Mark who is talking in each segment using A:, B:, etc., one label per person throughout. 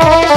A: Oh.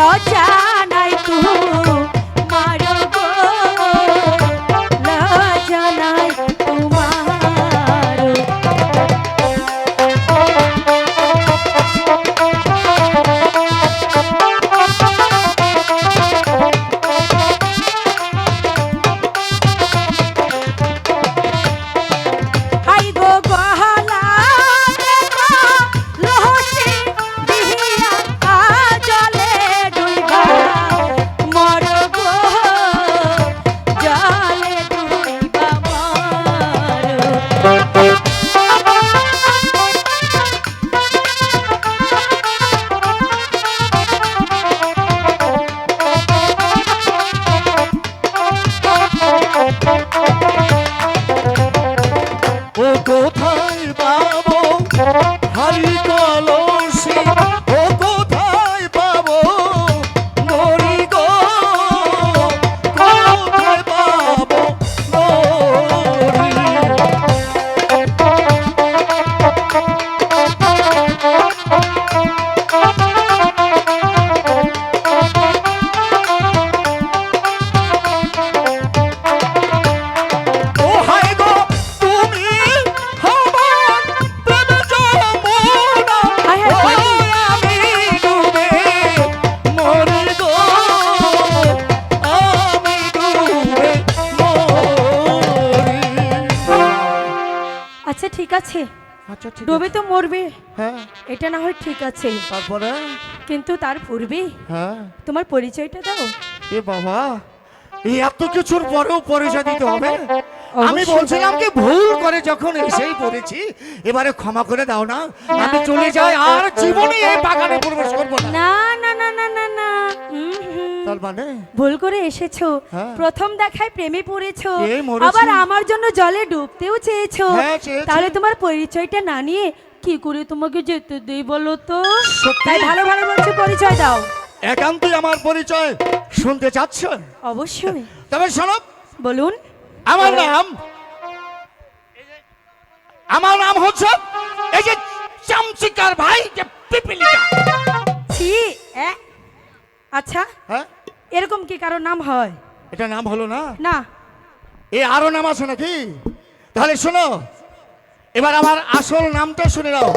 A: লজ্জা নাই তোমার আচ্ছা ঠিক আছে?
B: আচ্ছা ঠিক
A: ডোবে তো মরবে।
B: হ্যাঁ।
A: এটা না হয় ঠিক আছে।
B: তারপরে?
A: কিন্তু তার পূর্বে?
B: হ্যাঁ।
A: তোমার পরিচয়টা দাও।
B: এ বাবা এই এত কিছুর পরেও পরিচয় দিতে হবে? আমি। বলছিলাম কি ভুল করে যখন এসেই পড়েছি এবারে ক্ষমা করে দাও না। আমি চলে যাই আর জীবনে এই বাগানে প্রবেশ করব না।
A: না না না না না না। হুম।
B: তার মানে?
A: ভুল করে এসেছ।
B: হ্যাঁ।
A: প্রথম দেখায় প্রেমে পড়েছো। আবার আমার জন্য জলে ডুবতেও চেয়েছো।
B: হ্যাঁ,
A: তাহলে তোমার পরিচয়টা না নিয়ে কি করে তোমাকে যেতে দেই বলো তো? তাই ভালো ভালো বলছে পরিচয় দাও।
B: একান্তই আমার পরিচয়। শুনতে চাচ্ছ?
A: অবশ্যই।
B: তবে শোনো।
A: বলুন।
B: আমার নাম। আমার নাম হচ্ছে এই যে চামচিকার ভাই যে পিপিলিকা।
A: আচ্ছা।
B: হ্যাঁ?
A: এরকম কি কারও নাম হয়?
B: এটা নাম হলো না?
A: না।
B: এ আরও নাম আছে নাকি? তাহলে শোনো এবার আমার আসল নামটা শুনে নাও।